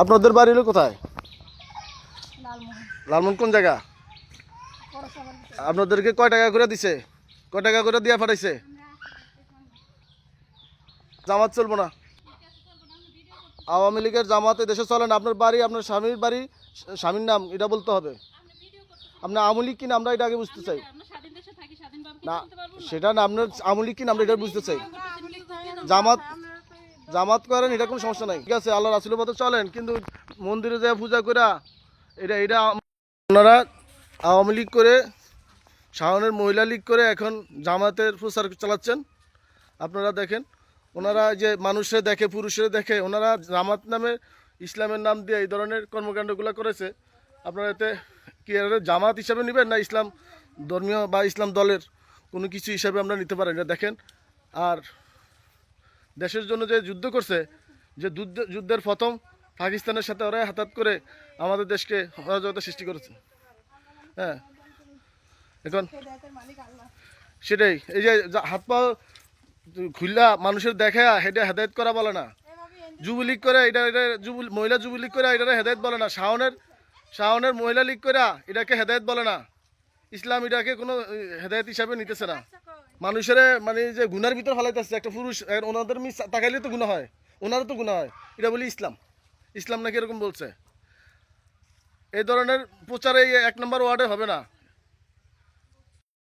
আপনাদের বাড়ি হলো কোথায়? লালমোহন। কোন জায়গা? আপনাদেরকে কয় টাকা করে দিছে? কয় টাকা করে দিয়া পাঠাইছে? জামাত চলবো না। আওয়ামী লীগের জামাতে দেশে চলে না আপনার বাড়ি, আপনার স্বামীর বাড়ি, স্বামীর নাম, এটা বলতে হবে। আপনার আওয়ামী লীগ কিনা আমরা এটা আগে বুঝতে চাই। না, সেটা না, আপনার আওয়ামী লীগ কিনা আমরা এটা বুঝতে চাই। জামাত জামাত করেন, এটা কোনো সমস্যা নাই। ঠিক আছে আল্লাহ রাসুলের পথে চলেন, কিন্তু মন্দিরে যায় পূজা করা এটা এটা ওনারা আওয়ামী লীগ করে, শাওনের মহিলা লীগ করে এখন জামাতের প্রচার চালাচ্ছেন। আপনারা দেখেন, ওনারা যে মানুষে দেখে পুরুষে দেখে, ওনারা জামাত নামে ইসলামের নাম দিয়ে এই ধরনের কর্মকাণ্ডগুলো করেছে। আপনারা এতে কি জামাত হিসাবে নেবেন না ইসলাম ধর্মীয় বা ইসলাম দলের কোনো কিছু হিসাবে আমরা নিতে পারেন এটা দেখেন, আর দেশের জন্য যে যুদ্ধ করছে, যে যুদ্ধ, যুদ্ধের প্রথম পাকিস্তানের সাথে ওরা হাতাত করে আমাদের দেশকে অরাজকতা সৃষ্টি করেছে। হ্যাঁ। এখন সেটাই, এই যে হাত পা খুললা মানুষের দেখে হেঁটে হেদায়ত করা বলে না। যুবলীগ করে এটা এটা যুব- মহিলা যুবলীগ করে এটা হেদায়ত বলে না। শাওনের শাওনের মহিলা লীগ করে এটাকে হেদায়ত বলে না। ইসলাম এটাকে কোনো হেদায়ত হিসাবে নিতেছে না। মানুষের মানে যে গুনার ভিতর ফালাইতেছে, একটা পুরুষ ওনাদের তাকাইলে তো গুণা হয়, ওনারও তো গুণা হয়। এটা বলি ইসলাম। ইসলাম নাকি এরকম বলছে। এই ধরনের প্রচারে এক নম্বর ওয়ার্ডে হবে না।